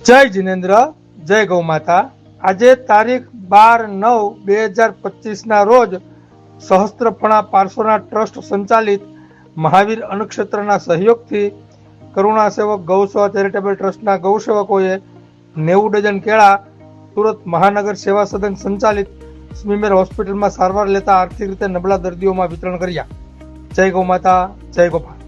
જય જિનેન્દ્ર, જય ગૌ માતા. આજે તારીખ બાર નવ બે હજાર પચીસના રોજ સહસ્ત્રફણા પાર્શ્વના ટ્રસ્ટ સંચાલિત મહાવીર અનુક્ષેત્રના સહયોગથી કરુણા સેવક ગૌસેવા ચેરિટેબલ ટ્રસ્ટના ગૌસેવકોએ નેવું ડઝન કેળા સુરત મહાનગર સેવા સદન સંચાલિત સ્મીમેર હોસ્પિટલમાં સારવાર લેતા આર્થિક રીતે નબળા દર્દીઓમાં વિતરણ કર્યા. જય ગૌ માતા, જય ગોપાલ